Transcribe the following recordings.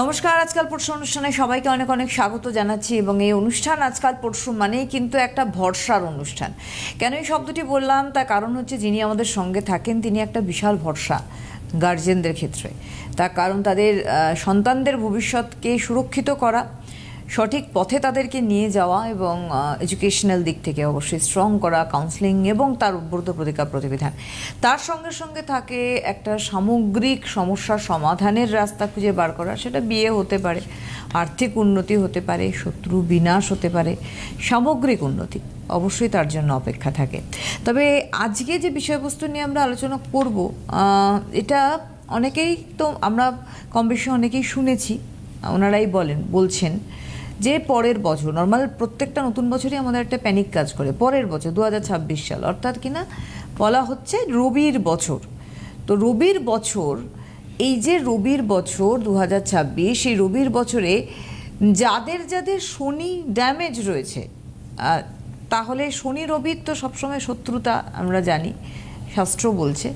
নমস্কার, আজকাল পরশু অনুষ্ঠানে সবাইকে অনেক অনেক স্বাগত জানাচ্ছি এবং এই অনুষ্ঠান আজকাল পরশু মানেই কিন্তু একটা ভরসার অনুষ্ঠান। কেন এই শব্দটি বললাম? তার কারণ হচ্ছে যিনি আমাদের সঙ্গে থাকেন তিনি একটা বিশাল ভরসা গার্জেনদের ক্ষেত্রে। তার কারণ তাদের সন্তানদের ভবিষ্যৎকে সুরক্ষিত করা সঠিক পথে তাদেরকে নিয়ে যাওয়া এবং এডুকেশনাল দিক থেকে অবশ্যই স্ট্রং করা কাউন্সেলিং এবং তার উদ্বুদ্ধ প্রতিকার প্রতিবিধান। তার সঙ্গে সঙ্গে থাকে একটা সামগ্রিক সমস্যার সমাধানের রাস্তা খুঁজে বার করা, সেটা বিয়ে হতে পারে, আর্থিক উন্নতি হতে পারে, শত্রু বিনাশ হতে পারে, সামগ্রিক উন্নতি অবশ্যই তার জন্য অপেক্ষা থাকে। তবে আজকে যে বিষয়বস্তু নিয়ে আমরা আলোচনা করব এটা অনেকেই তো আমরা কম বেশি অনেকেই শুনেছি ওনারাই বলেন, বলছেন যে পরের বছর নর্মাল প্রত্যেকটা নতুন বছরই আমাদের একটা প্যানিক কাজ করে। পরের বছর দু হাজার ছাব্বিশ সাল, অর্থাৎ কিনা বলা হচ্ছে রবির বছর। তো রবির বছর, এই যে রবির বছর দু এই রবির বছরে যাদের যাদের শনি ড্যামেজ রয়েছে তাহলে শনি রবির তো সবসময় শত্রুতা, আমরা জানি, শাস্ত্র বলছে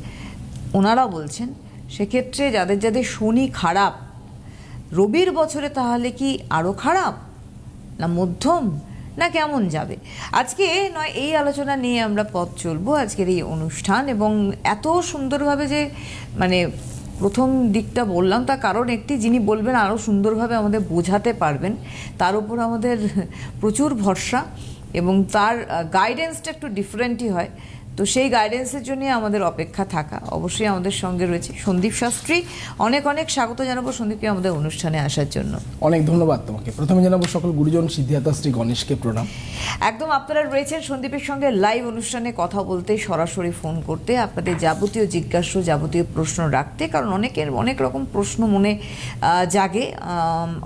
ওনারা বলছেন, সেক্ষেত্রে যাদের যাদের শনি খারাপ, রবির বছরে তাহলে কি আরও খারাপ? না মধ্যম, না কেমন যাবে? আজকে নয়, এই আলোচনা নিয়ে আমরা পথ চলবো আজকের এই অনুষ্ঠান এবং এত সুন্দরভাবে যে মানে প্রথম দিকটা বললাম, তার কারণ একটি, যিনি বলবেন আরও সুন্দরভাবে আমাদের বোঝাতে পারবেন, তার উপর আমাদের প্রচুর ভরসা এবং তার গাইডেন্সটা একটু ডিফারেন্টই হয়। তো সেই গাইডেন্সের জন্য আমাদের অপেক্ষা থাকা। অবশ্যই আমাদের সঙ্গে রয়েছে সন্দীপ শাস্ত্রী। অনেক অনেক স্বাগত জানাব সন্দীপকে আমাদের অনুষ্ঠানে আসার জন্য। অনেক ধন্যবাদ তোমাকে। প্রথমে জানাব সকল গুরুজন সিদ্ধার্থ শ্রী গণেশকে প্রণাম। একদম আপনারা রয়েছেন সন্দীপের সঙ্গে লাইভ অনুষ্ঠানে কথা বলতে সরাসরি ফোন করতে আপনাদের যাবতীয় জিজ্ঞাসা যাবতীয় প্রশ্ন রাখতে কারণ অনেকের অনেক রকম প্রশ্ন মনে জাগে।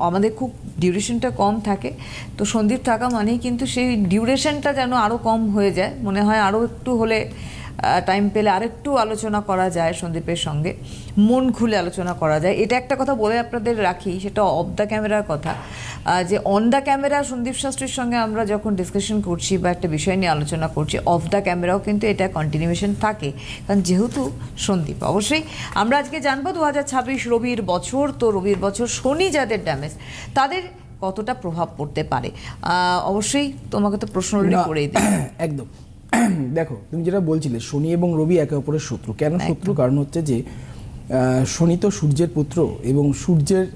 আমাদের খুব ডিউরেশনটা কম থাকে। তো সন্দীপ থাকা মানেই কিন্তু সেই ডিউরেশনটা যেন আরও কম হয়ে যায়। মনে হয় আরও একটু হলে টাইম পেলে আরেকটু আলোচনা করা যায় সন্দীপের সঙ্গে। মন খুলে আলোচনা করা যায়। এটা একটা কথা বলে আপনাদের রাখি সেটা অফ দ্য ক্যামেরার কথা। যে অন দ্য ক্যামেরা সন্দীপ শাস্ত্রীর সঙ্গে আমরা যখন ডিসকাশন করছি বা একটা বিষয় নিয়ে আলোচনা করছি অফ দ্য ক্যামেরাও কিন্তু এটা কন্টিনিউয়েশন থাকে। কারণ যেহেতু সন্দীপ অবশ্যই আমরা আজকে জানব দু হাজার ছাব্বিশ রবির বছর। তো রবির বছর শনি যাদের ড্যামেজ তাদের কতটা প্রভাব পড়তে পারে? অবশ্যই তোমাকে তো প্রশ্ন না, করেই দিই একদম। দেখো তুমি যেটা বলছিলে শনি এবং রবি একে অপরের শত্রু। কেন শত্রু? কারণ হচ্ছে যে শনি তো সূর্যের পুত্র এবং সূর্যের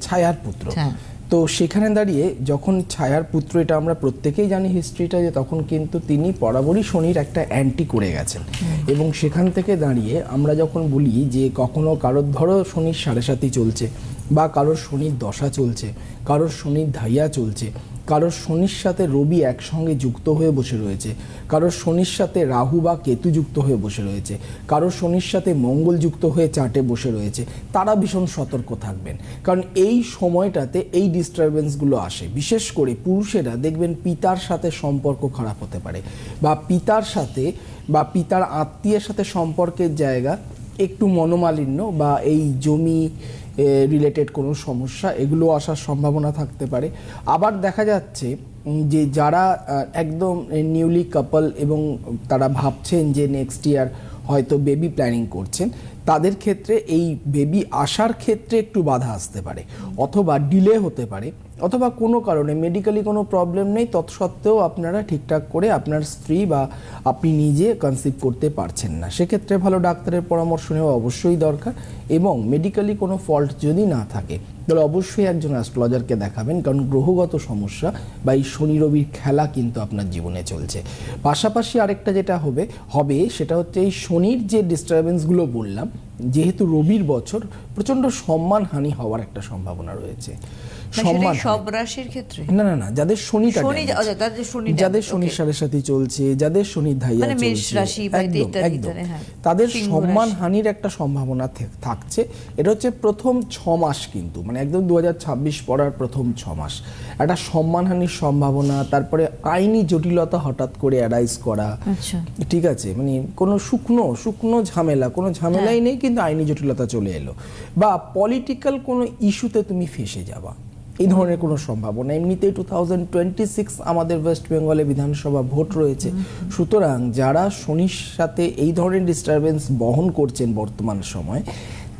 ছায়ার পুত্র। হ্যাঁ। তো সেখানে দাঁড়িয়ে যখন ছায়ার পুত্র এটা আমরা প্রত্যেকেই জানি হিস্ট্রিটা যে তখন কিন্তু তিনি বরাবরই শনির একটা অ্যান্টি করে গেছেন। এবং সেখান থেকে দাঁড়িয়ে আমরা যখন বলি যে কখনো কারোর ধরো শনির সাড়ে সাথী চলছে বা কারোর শনির দশা চলছে কারোর শনির ধাইয়া চলছে কারোর শনির সাথে রবি একসঙ্গে যুক্ত হয়ে বসে রয়েছে, কারোর শনির সাথে রাহু বা কেতু যুক্ত হয়ে বসে রয়েছে, কারোর শনির সাথে মঙ্গল যুক্ত হয়ে চাটে বসে রয়েছে, তারা ভীষণ সতর্ক থাকবেন। কারণ এই সময়টাতে এই ডিস্টারবেন্সগুলো আসে। বিশেষ করে পুরুষেরা দেখবেন পিতার সাথে সম্পর্ক খারাপ হতে পারে বা পিতার সাথে বা পিতার আত্মীয়ের সাথে সম্পর্কের জায়গা একটু মনোমালিন্য বা এই জমি রিলেটেড কোনো সমস্যা, এগুলো আসার সম্ভাবনা থাকতে পারে। আবার দেখা যাচ্ছে যে যারা একদম নিউলি কাপল এবং তারা ভাবছেন যে নেক্সট ইয়ার হয়তো বেবি প্ল্যানিং করছেন তাদের ক্ষেত্রে এই বেবি আসার ক্ষেত্রে একটু বাধা আসতে পারে, অথবা ডিলে হতে পারে, অথবা কোনো কারণে মেডিকেলি কোনো প্রবলেম নেই, তৎসত্ত্বেও আপনারা ঠিকঠাক করে আপনার স্ত্রী বা আপনি নিজে কনসিভ করতে পারছেন না। সেক্ষেত্রে ভালো ডাক্তারের পরামর্শ নেওয়া অবশ্যই দরকার এবং মেডিকেলি কোনো ফল্ট যদি না থাকে তাহলে অবশ্যই একজন অ্যাস্ট্রোলজারকে দেখাবেন, কারণ গ্রহগত সমস্যা বা এই শনি রবির খেলা কিন্তু আপনার জীবনে চলছে। পাশাপাশি আরেকটা যেটা হবে হবে সেটা হচ্ছে এই শনির যে ডিস্টারবেন্সগুলো বললাম, যেহেতু রবির বছর প্রচণ্ড সম্মানহানি হওয়ার একটা সম্ভাবনা রয়েছে। সম্মান সব রাশির ক্ষেত্রে? না না না যাদের শনিটা শনি আচ্ছা, তাদের শনি যাদের damage, শনির সাড়ে সাথে চলছে যাদের শনির ধাইয়া মানে মেষ রাশি একদম হ্যাঁ। তাদের সম্মান হানির একটা সম্ভাবনা থাকছে। এটা হচ্ছে প্রথম ছ মাস কিন্তু মানে একদম দু পড়ার প্রথম ছ মাস। একটা সম্মানহানির সম্ভাবনা তারপরে আইনি জটিলতা হঠাৎ করে অ্যারাইজ করা। আচ্ছা। ঠিক আছে মানে কোনো শুকনো শুকনো ঝামেলা কোনো ঝামেলাই হ্যাঁ। নেই কিন্তু আইনি জটিলতা চলে এলো। বা পলিটিক্যাল কোনো ইস্যুতে তুমি ফেসে যাবা। এই ধরনের কোনো সম্ভাবনা। এমনিতেই টু থাউজেন্ড টোয়েন্টি সিক্স আমাদের ওয়েস্ট বেঙ্গলে বিধানসভা ভোট রয়েছে। সুতরাং যারা শনির সাথে এই ধরনের ডিস্টারবেন্স বহন করছেন বর্তমান সময়,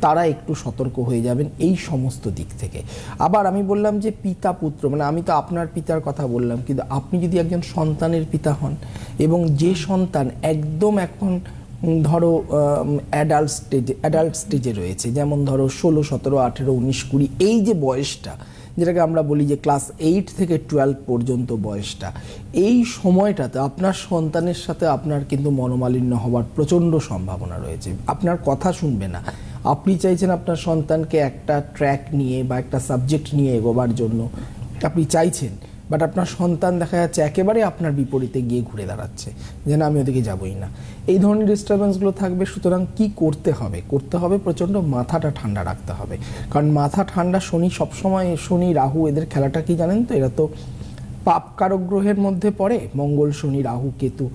তারা একটু সতর্ক হয়ে যাবেন এই সমস্ত দিক থেকে। আবার আমি বললাম যে পিতা পুত্র মানে আমি তো আপনার পিতার কথা বললাম, কিন্তু আপনি যদি একজন সন্তানের পিতা হন এবং যে সন্তান একদম এখন ধরো অ্যাডাল্ট স্টেজে অ্যাডাল্ট স্টেজে রয়েছে, যেমন ধরো ষোলো, সতেরো, আঠেরো, উনিশ, কুড়ি, এই যে বয়সটা যেটাকে আমরা বলি যে ক্লাস এইট থেকে টুয়েলভ পর্যন্ত বয়সটা। এই সময়টাতে আপনার সন্তানের সাথে আপনার কিন্তু মনোমালিন্য হওয়ার প্রচণ্ড সম্ভাবনা রয়েছে। আপনার কথা শুনবে না। আপনি চাইছেন আপনার সন্তানকে একটা ট্র্যাক নিয়ে বা একটা সাবজেক্ট নিয়ে এগোবার জন্য। আপনি চাইছেন। বাট আপনার সন্তান দেখা যাচ্ছে একেবারে আপনার বিপরীতে গিয়ে ঘুরে দাঁড়াচ্ছে, যে না, আমি ওদিকে যাবই না। এই ধরনের ডিস্টারবেন্সগুলো থাকবে, সুতরাং কি করতে হবে? করতে হবে প্রচণ্ড মাথাটা ঠান্ডা রাখতে হবে। কারণ মাথা ঠান্ডা শনি সবসময়, শনি, রাহু, এদের খেলাটা কি জানেন তো? এরা তো পাপ কারক গ্রহের মধ্যে পড়ে। মঙ্গল, শনি, রাহু, কেতু।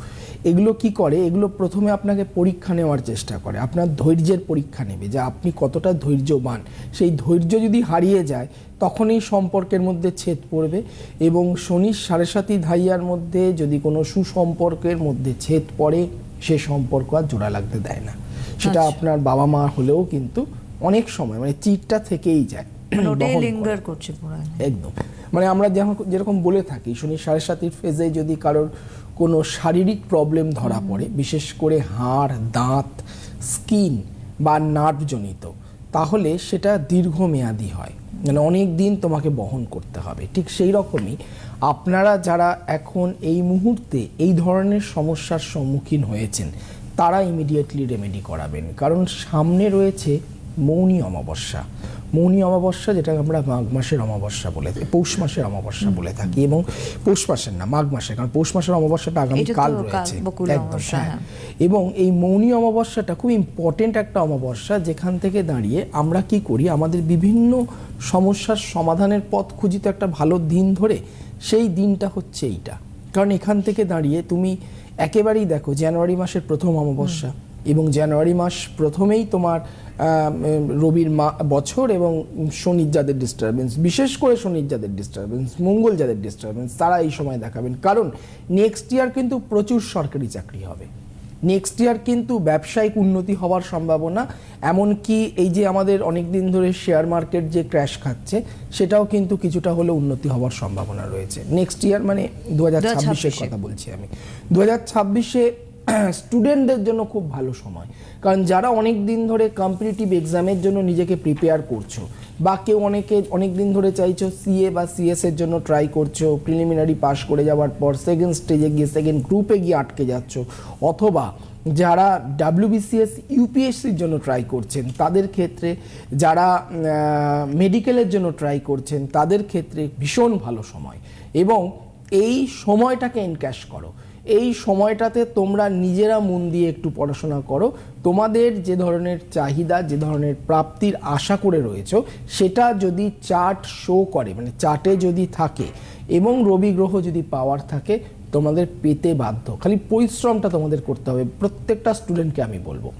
এগুলো কি করে? এগুলো প্রথমে আপনাকে পরীক্ষা নেওয়ার চেষ্টা করে। আপনার ধৈর্যের পরীক্ষা নেবে যে আপনি কতটা ধৈর্যবান। সেই ধৈর্য যদি হারিয়ে যায় তখনই সম্পর্কের মধ্যে ছেদ পড়বে এবং শনির সাড়ে সাতি ধাইয়ার মধ্যে যদি কোনো সুসম্পর্কের মধ্যে ছেদ পড়ে সে সম্পর্ক আর জোড়া লাগতে দেয় না। সেটা আপনার বাবা মা হলেও কিন্তু অনেক সময় মানে চিটটা থেকেই যায়। মানে করছে একদম। মানে আমরা যেমন যেরকম বলে থাকি শনি সাড়ে সাতির ফেজে যদি কারোর কোনো শারীরিক প্রবলেম ধরা পড়ে, বিশেষ করে হাড়, দাঁত, স্কিন বা নার্ভজনিত তাহলে সেটা দীর্ঘমেয়াদী হয়। মানে অনেক দিন তোমাকে বহন করতে হবে। ঠিক সেই রকমই আপনারা যারা এখন এই মুহূর্তে এই ধরনের সমস্যার সম্মুখীন হয়েছেন, তারা ইমিডিয়েটলি রেমেডি করাবেন। কারণ সামনে রয়েছে মৌনী অমাবস্যা। মৌনী অমাবস্যা যেটা আমরা মাঘ মাসের অমাবস্যা বলে থাকি পৌষ মাসের অমাবস্যা বলে থাকি এবং পৌষ মাসের না মাঘ মাসের কারণ পৌষ মাসের অমাবস্যাটা আগামী এটা তো কাল কাল, রয়েছে। একদম হ্যাঁ। হ্যাঁ। এবং এই মৌনী অমাবস্যাটা খুব ইম্পর্টেন্ট একটা অমাবস্যা যেখান থেকে দাঁড়িয়ে আমরা কি করি আমাদের বিভিন্ন সমস্যার সমাধানের পথ খুঁজি তো একটা ভালো দিন ধরে সেই দিনটা হচ্ছে এইটা। কারণ এখান থেকে দাঁড়িয়ে তুমি একেবারেই দেখো জানুয়ারি মাসের প্রথম অমাবস্যা এবং জানুয়ারি মাস প্রথমেই তোমার রবির মা বছর এবং শনির যাদের ডিস্টারবেন্স বিশেষ করে শনির যাদের ডিস্টারবেন্স মঙ্গল যাদের ডিস্টারবেন্স তারা এই সময় দেখাবেন। কারণ নেক্সট ইয়ার কিন্তু প্রচুর সরকারি চাকরি হবে। নেক্সট ইয়ার কিন্তু ব্যবসায়িক উন্নতি হওয়ার সম্ভাবনা এমনকি এই যে আমাদের অনেক দিন ধরে শেয়ার মার্কেট যে ক্র্যাশ খাচ্ছে সেটাও কিন্তু কিছুটা হলে উন্নতি হওয়ার সম্ভাবনা রয়েছে। নেক্সট ইয়ার মানে দু হাজার ছাব্বিশের কথা বলছি আমি। দু হাজার ছাব্বিশে স্টুডেন্টদের জন্য খুব ভালো সময়। কারণ যারা অনেক দিন ধরে কম্পিটিটিভ এক্সামের জন্য নিজেকে প্রিপেয়ার করছ বা কেউ অনেকে অনেক দিন ধরে চাইছো সিএ বা সিএস এর জন্য ট্রাই করছ প্রিলিমিনারি পাস করে যাওয়ার পর সেকেন্ড স্টেজে গিয়ে সেকেন্ড গ্রুপে গিয়ে আটকে যাচ্ছ, অথবা যারা ডাব্লিউবিসিএস ইউপিএসসির জন্য ট্রাই করছেন, তাদের ক্ষেত্রে যারা মেডিকেলের জন্য ট্রাই করছেন, তাদের ক্ষেত্রে ভীষণ ভালো সময়। এবং এই সময়টাকে এনক্যাশ করো। এই সময়টাতে তোমরা নিজেরা মন দিয়ে একটু পড়াশোনা করো। তোমাদের যে ধরনের চাহিদা, যে ধরনের প্রাপ্তির আশা করে রয়েছ, সেটা যদি চার্ট শো করে মানে চার্টে যদি থাকে এবং রবি গ্রহ যদি পাওয়ার থাকে, তোমাদের পেতে বাধ্য। খালি পরিশ্রমটা তোমাদের করতে হবে। প্রত্যেকটা স্টুডেন্টকে আমি বলব।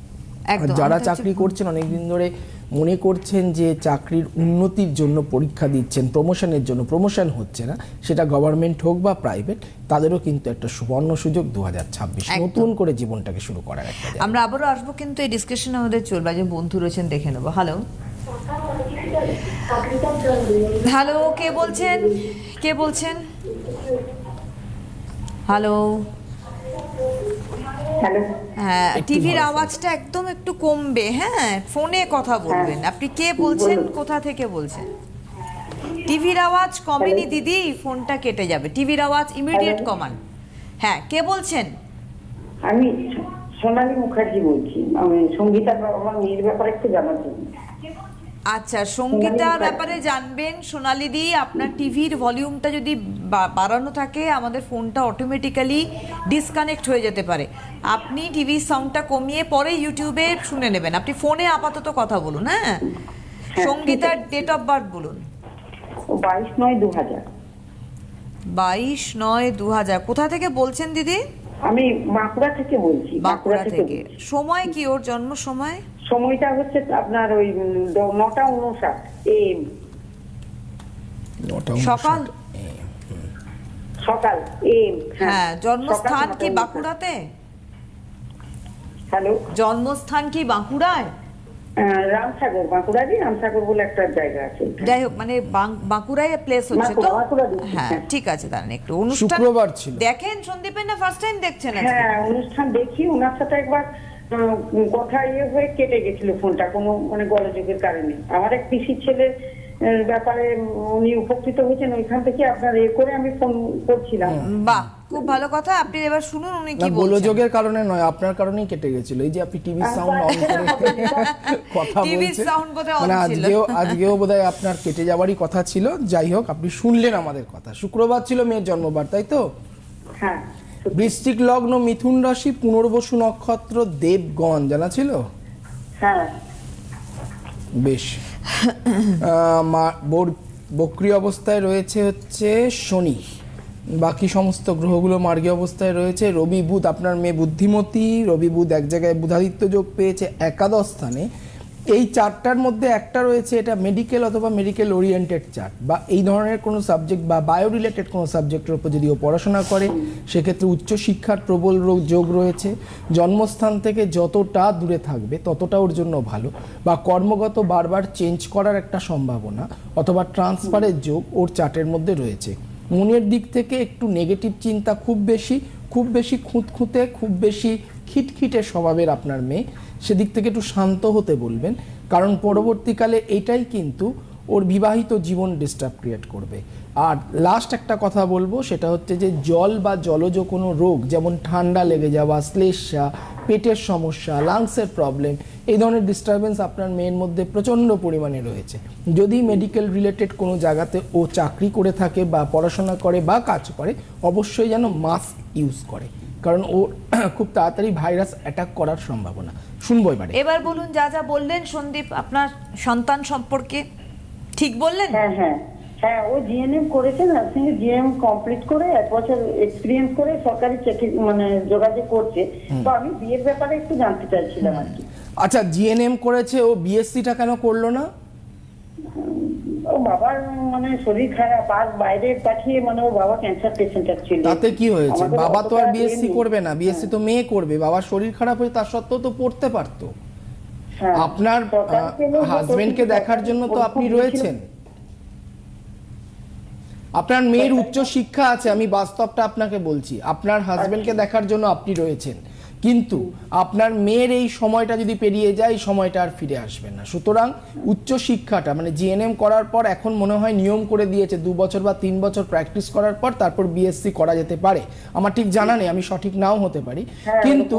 যারা চাকরি করছেন অনেকদিন ধরে মনে করছেন যে চাকরির উন্নতির জন্য পরীক্ষা দিচ্ছেন প্রমোশনের জন্য প্রমোশন হচ্ছে না সেটা গভর্নমেন্ট হোক বা প্রাইভেট তাদেরও কিন্তু একটা সুবর্ণ সুযোগ দু। নতুন করে জীবনটাকে শুরু করার একটা আমরা আবারও আসব কিন্তু এই ডিসকাশন আমাদের চলবে যে বন্ধু রয়েছেন দেখে নেব। হ্যালো হ্যালো কে বলছেন? কে বলছেন? হ্যালো হ্যাঁ টিভির আওয়াজটা একদম একটু কমবে হ্যাঁ ফোনে কথা বলবেন। আপনি কে বলছেন? কোথা থেকে বলছেন? টিভির আওয়াজ কমেনি দিদি ফোনটা কেটে যাবে। টিভির আওয়াজ ইমিডিয়েট কমান। হ্যাঁ কে বলছেন? আমি সোনালী মুখার্জি বলছি। আমি সঙ্গীতা আমার মেয়ের ব্যাপারে একটু জানার জন্য। আচ্ছা সঙ্গীতার ব্যাপারে জানবেন সোনালি দি আপনার টিভির ভলিউমটা যদি বাড়ানো থাকে আমাদের ফোনটা অটোমেটিক্যালি ডিসকানেক্ট হয়ে যেতে পারে। আপনি টিভির সাউন্ডটা কমিয়ে পরে ইউটিউবে শুনে নেবেন। আপনি ফোনে আপাতত কথা বলুন হ্যাঁ? সঙ্গীতার ডেট অফ বার্থ বলুন। বাইশ নয় দু হাজার। বাইশ নয় দু হাজার। কোথা থেকে বলছেন দিদি? আমি বাঁকুড়া থেকে বলছি বাঁকুড়া থেকে সময় কি ওর জন্ম সময়? সময়টা হচ্ছে আপনার ওই নটা উনষাট এম সকাল? সকাল এম হ্যাঁ। জন্মস্থান কি বাঁকুড়াতে? হ্যালো? জন্মস্থান কি বাঁকুড়ায়? আহ, রামসাগর বাঁকুড়ারই রামসাগর বলে একটা জায়গা আছে। যাই হোক মানে বাঁকুড়ায় প্লেস হচ্ছে তো? বাঁকুড়া, বাঁকুড়া হ্যাঁ হ্যাঁ। ঠিক আছে দাঁড়ান একটু। অনুষ্ঠান শুক্রবার ছিল। দেখেন সন্দীপের না ফার্স্ট টাইম দেখছেন হ্যাঁ অনুষ্ঠান দেখি ওনার সাথে একবার কথা ইয়ে হয়ে কেটে গেছিল ফোনটা কোনো মানে গলযোগের কারণে। আমার এক পিসির ছেলে ব্যাপারে উনি উপকৃত হয়েছেন ওইখান থেকে আপনার এ করে আমি ফোন করছিলাম। বাহ খুব ভালো কথা। আপনি এবার শুনুন উনি কি বলছেন। গোলযোগের কারণে নয় আপনার কারণেই কেটে গেছিল। এই যে আপনি টিভি সাউন্ড অন করে কথা বলছেন। sound বোধহয় on মানে ছিল। আজকেও আজকেও বোধহয় আপনার কেটে যাওয়ারই কথা ছিল। যাই হোক আপনি শুনলেন আমাদের কথা। শুক্রবার ছিল মেয়ের জন্মবার তাই তো? হ্যাঁ। বৃশ্চিক লগ্ন মিথুন রাশি পুনর্বসু নক্ষত্র দেবগণ জানা ছিল? হ্যাঁ। বেশ। বক্রি অবস্থায় রয়েছে হচ্ছে শনি। বাকি সমস্ত গ্রহগুলো মার্গী অবস্থায় রয়েছে। রবি বুধ আপনার মেয়ে বুদ্ধিমতী। রবি বুধ এক জায়গায় বুধাদিত্য যোগ পেয়েছে একাদশ স্থানে। এই চারটার মধ্যে একটা রয়েছে, এটা মেডিকেল অথবা মেডিকেল ওরিয়েন্টেড চার্ট। বা এই ধরনের কোনো সাবজেক্ট বা বায়ো রিলেটেড কোনো সাবজেক্টের উপর যদি ও পড়াশোনা করে, সেক্ষেত্রে উচ্চশিক্ষার প্রবল যোগ রয়েছে। জন্মস্থান থেকে যতটা দূরে থাকবে, ততটা ওর জন্য ভালো। বা কর্মগত বারবার চেঞ্জ করার একটা সম্ভাবনা অথবা ট্রান্সফারের যোগ ওর চার্টের মধ্যে রয়েছে। মনের দিক থেকে একটু নেগেটিভ চিন্তা খুব বেশি খুব বেশি খুঁতখুঁতে, খুব বেশি খিটখিটে স্বভাবের আপনার মেয়ে। সেদিক থেকে একটু শান্ত হতে বলবেন, কারণ পরবর্তীকালে এটাই কিন্তু ওর বিবাহিত জীবন ডিস্টার্ব ক্রিয়েট করবে। আর লাস্ট একটা কথা বলব, সেটা হচ্ছে যে জল বা জলজ কোনো রোগ, যেমন ঠান্ডা লেগে যাওয়া, শ্লেষা, পেটের সমস্যা লাংসের প্রবলেম এই ধরনের ডিস্টারবেন্স আপনার মেয়ের মধ্যে প্রচণ্ড পরিমাণে রয়েছে। যদি মেডিকেল রিলেটেড কোনো জায়গাতে ও চাকরি করে থাকে বা পড়াশোনা করে বা কাজ করে, অবশ্যই যেন মাস্ক ইউজ করে। কারণ ও খুব তাড়াতাড়ি ভাইরাস অ্যাটাক করার সম্ভাবনা। শুনব এবারে। এবার বলুন যা যা বললেন সন্দীপ আপনার সন্তান সম্পর্কে ঠিক বললেন? হ্যাঁ হ্যাঁ। হ্যাঁ ও জিএনএম করেছে নার্সিং এ জিএম কমপ্লিট করে এক বছর এক্সপিরিয়েন্স করে সরকারি চাকরি মানে যোগাযোগ করছে। তো আমি বিয়ের ব্যাপারে একটু জানতে চাইছিলাম আর কি। আচ্ছা জিএনএম করেছে ও বিএসসিটা কেন করল না? ও বাবার মানে শরীর খারাপ আর বাইরে পাঠিয়ে মানে ও বাবা ক্যান্সার পেশেন্ট ছিল। তাতে কি হয়েছে? বাবা তো আর বিএসসি করবে না বিএসসি তো মেয়ে করবে বাবার শরীর খারাপ হয়ে তার সত্ত্বেও তো পড়তে পারতো। হ্যাঁ। আপনার হাজবেন্ডকে দেখার জন্য তো আপনি রয়েছেন। আপনার মেয়ের উচ্চ শিক্ষা আছে আমি বাস্তবটা আপনাকে বলছি। আপনার হাজবেন্ডকে দেখার জন্য আপনি রয়েছেন। কিন্তু আপনার মেয়ের এই সময়টা যদি পেরিয়ে যায় এই সময়টা আর ফিরে আসবে না। সুতরাং উচ্চ শিক্ষাটা মানে জিএনএম করার পর এখন মনে হয় নিয়ম করে দিয়েছে দু বছর বা তিন বছর প্র্যাকটিস করার পর তারপর বিএসসি করা যেতে পারে। আমার ঠিক জানা নেই আমি সঠিক নাও হতে পারি। হ্যাঁ, কিন্তু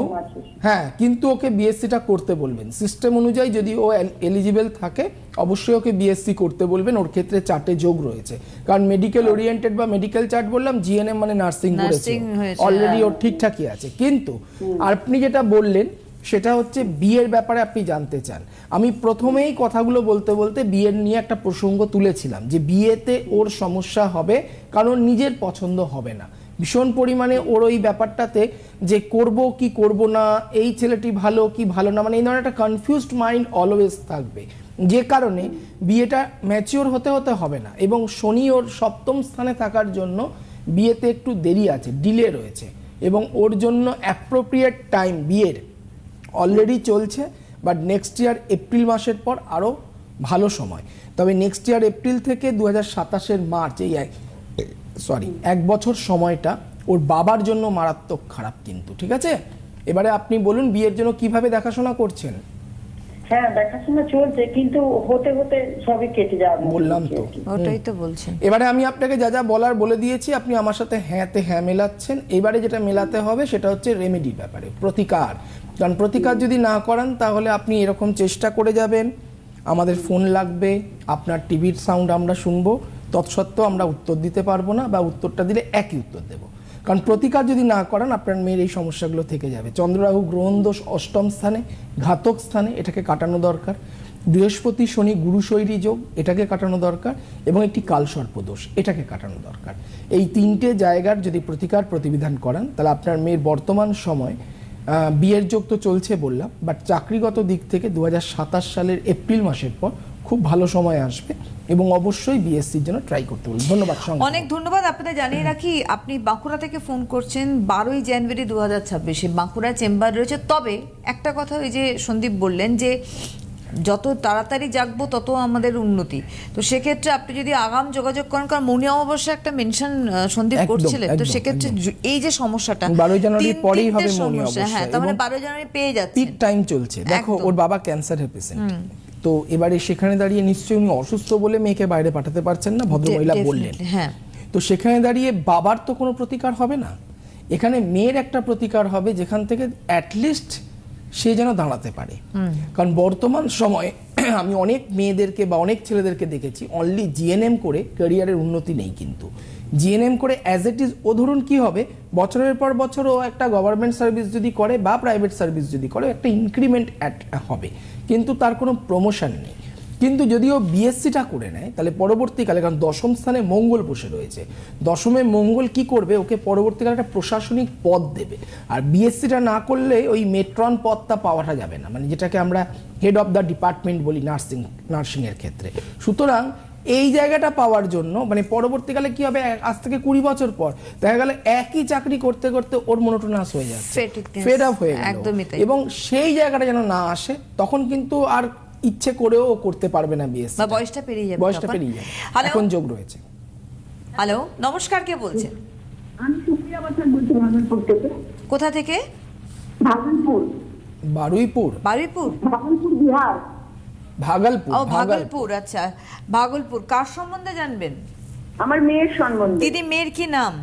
হ্যাঁ কিন্তু ওকে বিএসসিটা করতে বলবেন। সিস্টেম অনুযায়ী যদি ও এলিজিবল থাকে অবশ্যই ওকে বিএসসি করতে বলবেন। ওর ক্ষেত্রে চারটে যোগ রয়েছে। কারণ মেডিকেল ওরিয়েন্টেড বা মেডিকেল চার্ট বললাম জিএনএম মানে নার্সিং করেছে অলরেডি হ্যাঁ। ওর ঠিকঠাকই আছে। কিন্তু আপনি যেটা বললেন, সেটা হচ্ছে বিয়ের ব্যাপারে আপনি জানতে চান। আমি প্রথমেই কথাগুলো বলতে বলতে বিয়ের নিয়ে একটা প্রসঙ্গ তুলেছিলাম যে বিয়েতে ওর সমস্যা হবে, কারণ নিজের পছন্দ হবে না। ভীষণ পরিমাণে ওর ওই ব্যাপারটাতে যে করব কি করব না, এই ছেলেটি ভালো কি ভালো না মানে এই ধরনের একটা কনফিউজড মাইন্ড অলওয়েজ থাকবে। যে কারণে বিয়েটা ম্যাচিওর হতে হতে হবে না, এবং শনি ওর সপ্তম স্থানে থাকার জন্য বিয়েতে একটু দেরি আছে ডিলে রয়েছে। এবং ওর জন্য অ্যাপ্রোপ্রিয়েট টাইম বিয়ের অলরেডি চলছে বাট নেক্সট ইয়ার এপ্রিল মাসের পর আরও ভালো সময়। তবে নেক্সট ইয়ার এপ্রিল থেকে দু হাজার সাতাশের মার্চ এই এক সরি এক বছর সময়টা ওর বাবার জন্য মারাত্মক খারাপ কিন্তু, ঠিক আছে? এবারে আপনি বলুন বিয়ের জন্য কীভাবে দেখাশোনা করছেন? হ্যাঁ দেখাশোনা চলছে কিন্তু হতে হতে সবই কেটে বললাম তো। ওটাই তো বলছেন। এবারে আমি আপনাকে যা যা বলার বলে দিয়েছি আপনি আমার সাথে হ্যাঁতে হ্যাঁ মেলাচ্ছেন। এবারে যেটা মেলাতে হবে সেটা হচ্ছে রেমেডির ব্যাপারে প্রতিকার। কারণ প্রতিকার যদি না করেন তাহলে আপনি এরকম চেষ্টা করে যাবেন। আমাদের ফোন লাগবে আপনার টিভির সাউন্ড আমরা শুনব। তৎসত্ত্বেও আমরা উত্তর দিতে পারব না বা উত্তরটা দিলে একই উত্তর দেবো। কারণ প্রতিকার যদি না করেন, আপনার মেয়ের এই সমস্যাগুলো থেকে যাবে। চন্দ্ররাহু গ্রহণ দোষ অষ্টম স্থানে, ঘাতক স্থানে, এটাকে কাটানো দরকার। বৃহস্পতি, শনি, গুরু শৈরী যোগ, এটাকে কাটানো দরকার এবং একটি কালসর্প দোষ, এটাকে কাটানো দরকার। এই তিনটে জায়গার যদি প্রতিকার প্রতিবিধান করেন, তাহলে আপনার মেয়ের বর্তমান সময় বিয়ের যোগ তো চলছে বললাম বাট চাকরিগত দিক থেকে দু হাজার সাতাশ সালের এপ্রিল মাসের পর খুব ভালো সময় আসবে। এবং অবশ্যই বিএসসির জন্য ট্রাই করতে বলুন। ধন্যবাদ অনেক ধন্যবাদ। আপনাদের জানিয়ে রাখি আপনি বাঁকুড়া থেকে ফোন করছেন বারোই জানুয়ারি দু হাজার ছাব্বিশে। বাঁকুড়া চেম্বার রয়েছে। তবে একটা কথা ওই যে সন্দীপ বললেন যে যত তাড়াতাড়ি জাগবো তত আমাদের উন্নতি। তো সেক্ষেত্রে আপনি যদি আগাম যোগাযোগ করেন কারণ মনি অমাবস্যা একটা মেনশন সন্দীপ করছিলেন। তো সেক্ষেত্রে এই যে সমস্যাটা 12 জানুয়ারির তিন- পরেই হবে মৌনী সমস্যা, হ্যাঁ অমাবস্যা তার মানে এবং বারো জানুয়ারি পেয়ে যাচ্ছে পিক টাইম চলছে। দেখো ওর বাবা ক্যান্সারের পেশেন্ট তো এবারে সেখানে দাঁড়িয়ে নিশ্চয়ই উনি অসুস্থ বলে মেয়েকে বাইরে পাঠাতে পারছেন না ভদ্রমহিলা বললেন। হ্যাঁ। তো সেখানে দাঁড়িয়ে বাবার তো কোনো প্রতিকার হবে না। এখানে মেয়ের একটা প্রতিকার হবে যেখান থেকে অ্যাটলিস্ট সে যেন দাঁড়াতে পারে। কারণ বর্তমান সময়ে আমি অনেক মেয়েদেরকে বা অনেক ছেলেদেরকে দেখেছি অনলি জিএনএম করে ক্যারিয়ারের উন্নতি নেই কিন্তু। জিএনএম করে অ্যাজ ইট ইজ ও ধরুন কি হবে বছরের পর বছর ও একটা গভর্নমেন্ট সার্ভিস যদি করে বা প্রাইভেট সার্ভিস যদি করে একটা ইনক্রিমেন্ট অ্যাট হবে। কিন্তু তার কোনো প্রমোশন নেই। কিন্তু যদিও বিএসসিটা করে নেয়, তাহলে পরবর্তীকালে, কারণ দশম স্থানে মঙ্গল বসে রয়েছে। দশমে মঙ্গল কি করবে? ওকে পরবর্তীকালে একটা প্রশাসনিক পদ দেবে। আর বিএসসিটা না করলে ওই মেট্রন পদটা পাওয়াটা যাবে না। মানে যেটাকে আমরা হেড অফ দ্য ডিপার্টমেন্ট বলি নার্সিং নার্সিংয়ের ক্ষেত্রে। সুতরাং এই জায়গাটা পাওয়ার জন্য মানে পরবর্তীকালে কি হবে আজ থেকে কুড়ি বছর পর দেখা গেল একই চাকরি করতে করতে ওর মনোটোনাস হয়ে যাচ্ছে। ফেড আপ হয়ে গেল। এবং সেই জায়গাটা যেন না আসে তখন কিন্তু আর ইচ্ছে করেও করতে পারবে না বিএসসি বা বয়সটা পেরিয়ে যাবে বয়সটা পেরিয়ে যাবে। এখন যোগ রয়েছে। হ্যালো নমস্কার কে বলছেন? আমি সুপ্রিয়া বছর বলছি ভাগলপুর থেকে। কোথা থেকে? ভাগলপুর। বারুইপুর। বারুইপুর? ভাগলপুর বিহার। ভাগলপুর ও ভাগলপুর। আচ্ছা। ভাগলপুর কার সম্বন্ধে জানবেন? আমার মেয়ের সম্বন্ধে। দিদি মেয়ের কি নাম?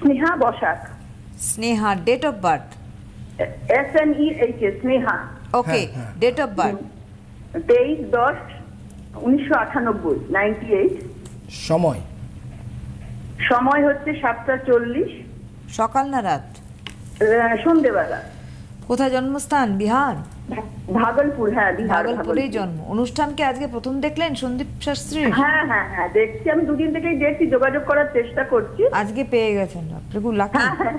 Sneha Basak. Sneha date of birth S N E H A Sneha. Okay. Date of birth তেইশ দশ উনিশশো আটানব্বই নাইনটি এইট সময়? সময় হচ্ছে সাতটা চল্লিশ। সকাল না রাত? সন্ধেবেলা। কোথায় জন্মস্থান? বিহার? ভাগলপুর হ্যাঁ ভাগলপুরেই জন্ম। অনুষ্ঠানকে আজকে প্রথম দেখলেন সন্দীপ শাস্ত্রী? হ্যাঁ হ্যাঁ হ্যাঁ দেখছি। আমি দুদিন থেকেই দেখছি যোগাযোগ করার চেষ্টা করছি। আজকে পেয়ে গেছেন আপনি খুব লাকি হ্যাঁ হ্যাঁ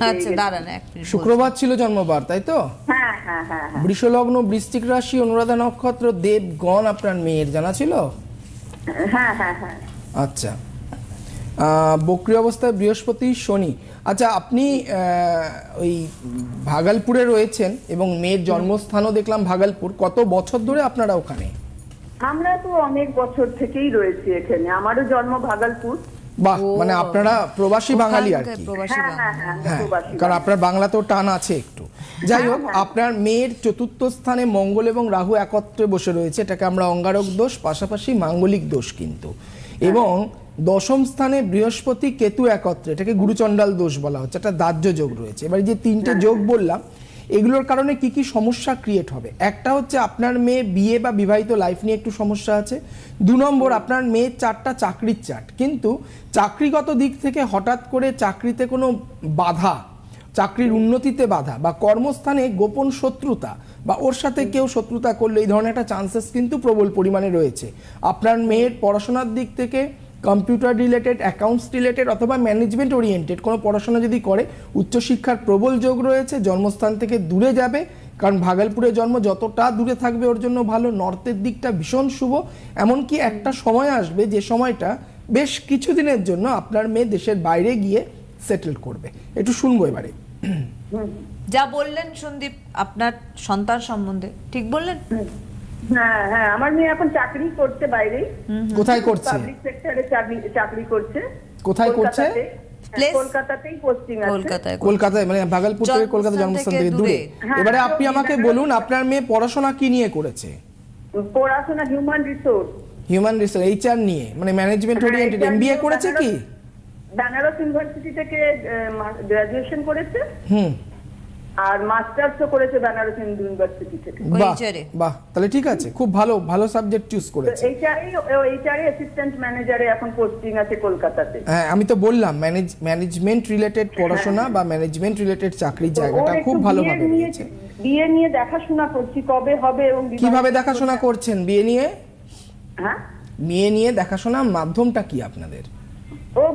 হ্যাঁ আচ্ছা দাঁড়ান এক শুক্রবার ছিল জন্মবার তাই তো? হ্যাঁ হ্যাঁ হ্যাঁ হ্যাঁ। বৃষলগ্ন বৃশ্চিক রাশি অনুরাধা নক্ষত্র দেবগণ আপনার মেয়ের জানা ছিল? হ্যাঁ হ্যাঁ হ্যাঁ। আচ্ছা। বক্রি অবস্থায় বৃহস্পতি শনি। আচ্ছা আপনি ওই ভাগলপুরে রয়েছেন এবং মেয়ের জন্মস্থানও দেখলাম ভাগলপুর। কত বছর ধরে আপনারা ওখানে? আমরা তো অনেক বছর থেকেই রয়েছি এখানে। আমারও জন্ম ভাগলপুর। বাহ মানে আপনারা প্রবাসী বাঙালি আর কি। প্রবাসী হ্যাঁ হ্যাঁ বাঙালি। হ্যাঁ কারণ আপনার বাংলাতেও টান আছে একটু। যাই হোক আপনার মেয়ের চতুর্থ স্থানে মঙ্গল এবং রাহু একত্রে বসে রয়েছে। এটাকে আমরা অঙ্গারক দোষ পাশাপাশি মাঙ্গলিক দোষ কিন্তু। এবং দশম স্থানে বৃহস্পতি কেতু একত্রে এটাকে গুরুচণ্ডাল দোষ বলা হচ্ছে একটা দাহ্য যোগ রয়েছে। এবার যে তিনটে যোগ বললাম এগুলোর কারণে কি কি সমস্যা ক্রিয়েট হবে? একটা হচ্ছে আপনার মেয়ে বিয়ে বা বিবাহিত লাইফ নিয়ে একটু সমস্যা আছে। দু নম্বর আপনার মেয়ের চারটা চাকরির চার্ট। কিন্তু চাকরিগত দিক থেকে হঠাৎ করে চাকরিতে কোনো বাধা চাকরির উন্নতিতে বাধা বা কর্মস্থানে গোপন শত্রুতা বা ওর সাথে কেউ শত্রুতা করলে এই ধরনের একটা চান্সেস কিন্তু প্রবল পরিমাণে রয়েছে। আপনার মেয়ের পড়াশোনার দিক থেকে কম্পিউটার রিলেটেড অ্যাকাউন্টস রিলেটেড অথবা ম্যানেজমেন্ট ওরিয়েন্টেড কোনো পড়াশোনা যদি করে, উচ্চশিক্ষার প্রবল যোগ রয়েছে, জন্মস্থান থেকে দূরে যাবে, কারণ ভাগলপুরে জন্ম যতটা দূরে থাকবে ওর জন্য ভালো নর্থের দিকটা ভীষণ শুভ, এমনকি একটা সময় আসবে যে সময়টা বেশ কিছুদিনের জন্য আপনার মেয়ে দেশের বাইরে গিয়ে সেটেল করবে। একটু শুনব এবারে। যা বললেন, সন্দীপ, আপনার সন্তান সম্বন্ধে, ঠিক বললেন? হ্যাঁ হ্যাঁ আমার মেয়ে এখন চাকরি করছে বাইরেই। কোথায় করছে? পাবলিক সেক্টরে চাকরি চাকরি করছে। কোথায় করছে? কলকাতাতেই পোস্টিং আছে। কলকাতায় মানে ভাগলপুর থেকে কলকাতা জন্মস্থান থেকে দূরে। হ্যাঁ, এবারে আপনি আমাকে বলুন আপনার মেয়ে পড়াশোনা কি নিয়ে করেছে? পড়াশোনা human resource human resource HR নিয়ে মানে ম্যানেজমেন্ট হ্যাঁ, ওরিয়েন্টেড এমবিএ করেছে কি? বেনারস ইউনিভার্সিটি থেকে গ্রাজুয়েশন করেছে। হুম। আর মাস্টার্সও করেছে বেনারস হিন্দু ইউনিভার্সিটি থেকে। বাহ বাহ তাহলে ঠিক আছে খুব ভালো ভালো সাবজেক্ট চুজ করেছে। এইচআরএ এইচআরএ অ্যাসিস্ট্যান্ট ম্যানেজারে এখন পোস্টিং আছে কলকাতাতে। হ্যাঁ আমি তো বললাম ম্যানেজ ম্যানেজমেন্ট রিলেটেড পড়াশোনা বা ম্যানেজমেন্ট রিলেটেড চাকরির জায়গাটা খুব ভালোভাবে নিয়ে- রয়েছে। বিয়ে নিয়ে দেখাশোনা করছি কবে হবে এবং কীভাবে দেখাশোনা করছেন বিয়ে নিয়ে? হ্যাঁ? বিয়ে নিয়ে দেখাশোনার মাধ্যমটা কি আপনাদের?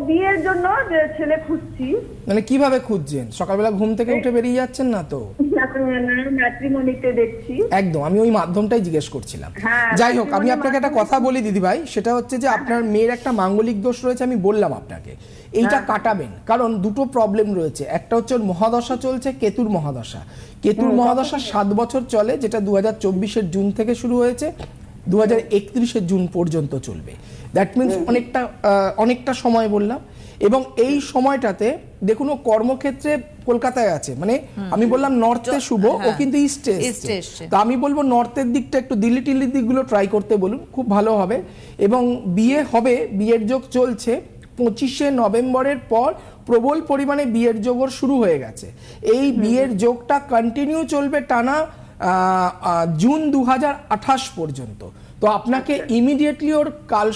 বিয়ের জন্য যে ছেলে খুঁজছি। মানে কীভাবে খুঁজছেন? সকালবেলা ঘুম থেকে উঠে বেরিয়ে যাচ্ছেন না তো? না ম্যাট্রিমনিতে দেখছি। একদম আমি ওই মাধ্যমটাই জিজ্ঞেস করছিলাম। হ্যাঁ, যাই হোক আমি আপনাকে একটা কথা বলি দিদি ভাই সেটা হচ্ছে যে আপনার মেয়ের একটা মাঙ্গলিক দোষ রয়েছে আমি বললাম আপনাকে। এইটা হ্যাঁ। কাটাবেন কারণ দুটো প্রবলেম রয়েছে। একটা হচ্ছে ওর মহাদশা চলছে কেতুর মহাদশা। কেতুর মহাদশা সাত বছর চলে যেটা দু হাজার চব্বিশের জুন থেকে শুরু হয়েছে দু হাজার জুন পর্যন্ত চলবে। দ্যাট মিনস অনেকটা অনেকটা সময় বললাম। এবং এই সময়টাতে দেখুন ও কর্মক্ষেত্রে কলকাতায় আছে। মানে আমি বললাম নর্থে শুভ ও হ্যাঁ, কিন্তু ইস্টে। তা আমি বলব নর্থের দিকটা একটু দিল্লি টিল্লির দিকগুলো ট্রাই করতে বলুন খুব ভালো হবে। এবং বিয়ে হবে বিয়ের যোগ চলছে পঁচিশে নভেম্বরের পর প্রবল পরিমাণে বিয়ের যোগর শুরু হয়ে গেছে। এই বিয়ের যোগটা কন্টিনিউ চলবে টানা জুন দু হাজার আঠাশ পর্যন্ত। তো আপনাকে ইমিডিয়েটলি ওর কাল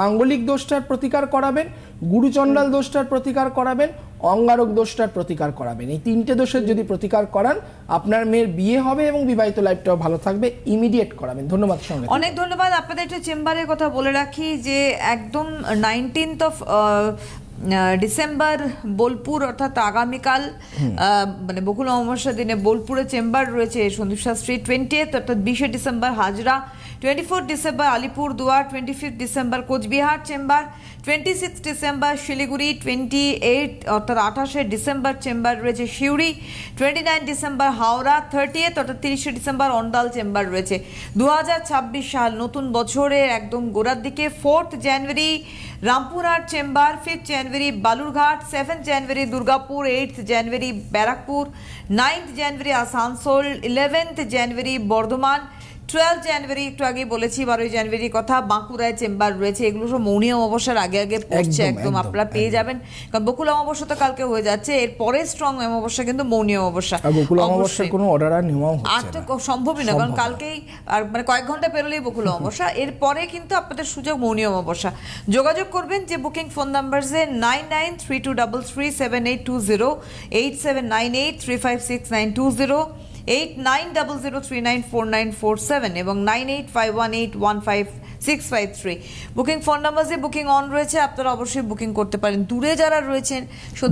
মাঙ্গলিক দোষটার প্রতিকার করাবেন গুরুচণ্ডাল দোষটার প্রতিকার করাবেন অঙ্গারক দোষটার প্রতিকার করাবেন। এই তিনটে দোষের যদি প্রতিকার করান আপনার মেয়ের বিয়ে হবে এবং বিবাহিত লাইফটাও ভালো থাকবে ইমিডিয়েট করাবেন। ধন্যবাদ সঙ্গে অনেক ধন্যবাদ। আপনাদের একটু চেম্বারের কথা বলে রাখি যে একদম নাইনটিন্থ অফ ডিসেম্বর বোলপুর অর্থাৎ আগামীকাল মানে বকুল অমাবস্যার দিনে বোলপুরে চেম্বার রয়েছে সন্দীপ শাস্ত্রী টোয়েন্টি অর্থাৎ বিশে December Hazra. Twenty four December Alipurduar twenty fifth December Coochbehar chamber twenty six December Siliguri twenty eight অর্থাৎ আঠাশে ডিসেম্বর চেম্বার রয়েছে Suri twenty nine December Howrah thirtieth অর্থাৎ তিরিশে ডিসেম্বর অন্ডাল চেম্বার রয়েছে। দু হাজার ছাব্বিশ সাল, নতুন বছরের একদম গোড়ার দিকে fourth January Rampurhat chamber fifth January Balurghat seventh January Durgapur eighth January Barrackpore ninth January Asansol eleventh January Bardhaman twelve January একটু আগে বলেছি বারোই জানুয়ারির কথা বাঁকুড়ায় চেম্বার রয়েছে এগুলো সব মৌনী অমাবস্যার আগে আগে পড়ছে একদম, আপনারা পেয়ে যাবেন কারণ বকুল অমাবস্যা তো কালকে হয়ে যাচ্ছে এর পরে স্ট্রং অমাবস্যা কিন্তু মৌনী অমাবস্যা। বকুল অবশ্যই। কোনো অর্ডার আর নেওয়াও আর তো সম্ভবই না কারণ কালকেই আর মানে কয়েক ঘণ্টা পেরোলেই বকুল অমাবস্যা এরপরে কিন্তু আপনাদের সুযোগ মৌনী অমাবস্যা। যোগাযোগ করবেন যে বুকিং ফোন নাম্বার যে nine nine three two double three seven eight two zero eight seven nine eight three five six nine two zero eight nine double zero three nine four nine four seven এবং nine eight five one eight one five six five three booking phone number যে booking on রয়েছে আপনারা অবশ্যই booking করতে পারেন। দূরে যারা রয়েছেন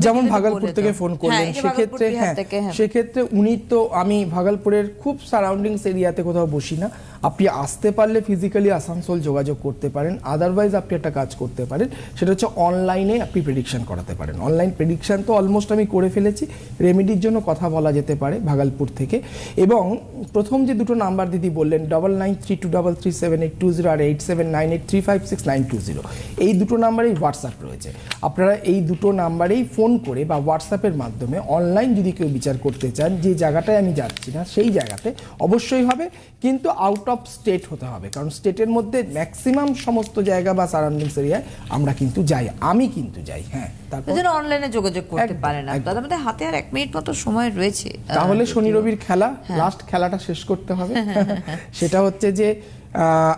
যেমন ভাগলপুর থেকে ফোন হ্যাঁ, করলেন এই যে সেক্ষেত্রে হ্যাঁ হ্যাঁ। সেক্ষেত্রে উনি তো আমি ভাগলপুরের খুব সারাউন্ডিংস এরিয়াতে কোথাও বসি না। আপনি আসতে পারলে ফিজিক্যালি আসানসোল যোগাযোগ করতে পারেন আদারওয়াইজ আপনি একটা কাজ করতে পারেন, সেটা হচ্ছে অনলাইনে আপনি প্রেডিকশান করাতে পারেন। অনলাইন প্রেডিকশান তো অলমোস্ট আমি করে ফেলেছি রেমেডির জন্য কথা বলা যেতে পারে ভাগলপুর থেকে। এবং প্রথম যে দুটো নাম্বার দিদি বললেন double nine three two double three seven eight two zero আর eight seven nine eight three five six nine two zero এই দুটো নাম্বারেই হোয়াটসঅ্যাপ রয়েছে। আপনারা এই দুটো নাম্বারেই ফোন করে বা হোয়াটসঅ্যাপের মাধ্যমে অনলাইন যদি কেউ বিচার করতে চান, যে জায়গাটায় আমি যাচ্ছি না, সেই জায়গাতে অবশ্যই হবে, কিন্তু আউট অফ স্টেট হতে হবে। কারণ স্টেটের মধ্যে ম্যাক্সিমাম সমস্ত জায়গা বা সারাউন্ডিংস এরিয়ায় আমরা কিন্তু যাই আমি কিন্তু যাই হ্যাঁ। তারপর যেন অনলাইনে যোগাযোগ করতে পারেন একদম। আমাদের হাতে আর এক মিনিট মতো সময় রয়েছে। তাহলে শনি রবির খেলা লাস্ট খেলাটা শেষ করতে হবে। সেটা হচ্ছে যে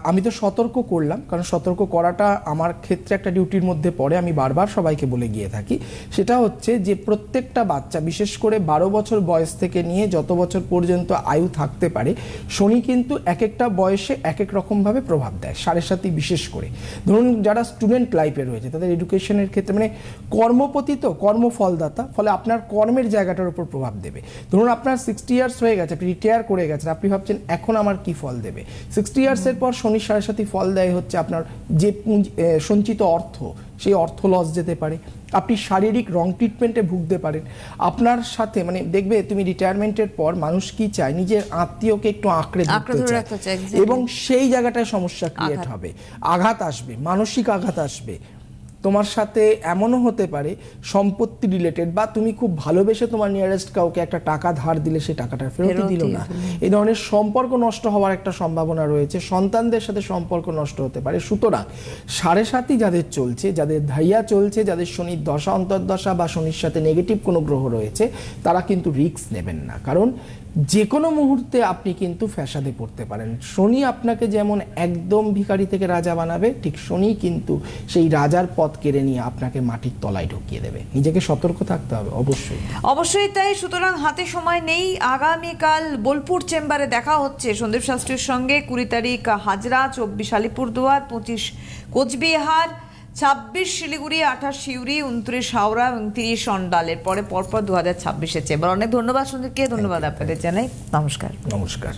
আমি তো সতর্ক করলাম, কারণ সতর্ক করাটা আমার ক্ষেত্রে একটা ডিউটির মধ্যে পড়ে, আমি বারবার সবাইকে বলে গিয়ে থাকি। সেটা হচ্ছে যে প্রত্যেকটা বাচ্চা, বিশেষ করে বারো বছর বয়স থেকে নিয়ে যত বছর পর্যন্ত আয়ু থাকতে পারে, শনি কিন্তু এক একটা বয়সে এক এক রকমভাবে প্রভাব দেয়, সাড়ে সাথী বিশেষ করে। ধরুন যারা স্টুডেন্ট লাইফে রয়েছে, তাদের এডুকেশনের ক্ষেত্রে মানে কর্মপতি তো কর্মফলদাতা, ফলে আপনার কর্মের জায়গাটার উপর প্রভাব দেবে। ধরুন আপনার সিক্সটি ইয়ার্স হয়ে গেছে, আপনি রিটায়ার করে গেছেন, আপনি ভাবছেন, এখন আমার কি ফল দেবে? সিক্সটি ইয়ার্সের পর শনি সাড়ে সাথে ফল দেয় হচ্ছে আপনার যে সঞ্চিত অর্থ সেই অর্থ লস যেতে পারে। আপনি শারীরিক রং ট্রিটমেন্টে ভুগতে পারেন। আপনার সাথে মানে দেখবে তুমি রিটায়ারমেন্টের পর মানুষ কি চায়? নিজের আত্মীয়কে একটু আঁকড়ে ধরতে চায়। এবং সেই জায়গাটায় সমস্যা ক্রিয়েট হবে। আঘাত আসবে মানসিক আঘাত আসবে। তোমার সাথে এমনও হতে পারে সম্পত্তি রিলেটেড বা তুমি খুব ভালোবেসে তোমার নিয়ারেস্ট কাউকে একটা টাকা ধার দিলে সেই টাকাটা ফেরত দিল না। এই ধরনের সম্পর্ক নষ্ট হওয়ার একটা সম্ভাবনা রয়েছে। সন্তানদের সাথে সম্পর্ক নষ্ট হতে পারে। সুতরাং সাড়ে সাতই যাদের চলছে যাদের ধাইয়া চলছে যাদের শনির দশা অন্তর্দশা বা শনির সাথে নেগেটিভ কোনো গ্রহ রয়েছে তারা কিন্তু রিস্ক নেবেন না। কারণ যে কোনো মুহূর্তে আপনি কিন্তু ফ্যাসাদে পড়তে পারেন। শনি আপনাকে যেমন একদম ভিখারি থেকে রাজা বানাবে, ঠিক শনি কিন্তু সেই রাজার পথ কেড়ে নিয়ে আপনাকে মাটির তলায় ঢুকিয়ে দেবে। নিজেকে সতর্ক থাকতে হবে, অবশ্যই। অবশ্যই তাই। সুতরাং হাতে সময় নেই। আগামীকাল বোলপুর চেম্বারে দেখা হচ্ছে সন্দীপ শাস্ত্রীর সঙ্গে কুড়ি তারিখ হাজরা, চব্বিশ আলিপুরদুয়ার, পঁচিশ কোচবিহার। ছাব্বিশ শিলিগুড়ি আঠাশ সিউড়ি উনত্রিশ হাওড়া এবং তিরিশ অন্ডালের পরে পরপর দু হাজার ছাব্বিশে এবার অনেক ধন্যবাদ সুন্দরকে ধন্যবাদ আপনাদের জানাই। নমস্কার। নমস্কার।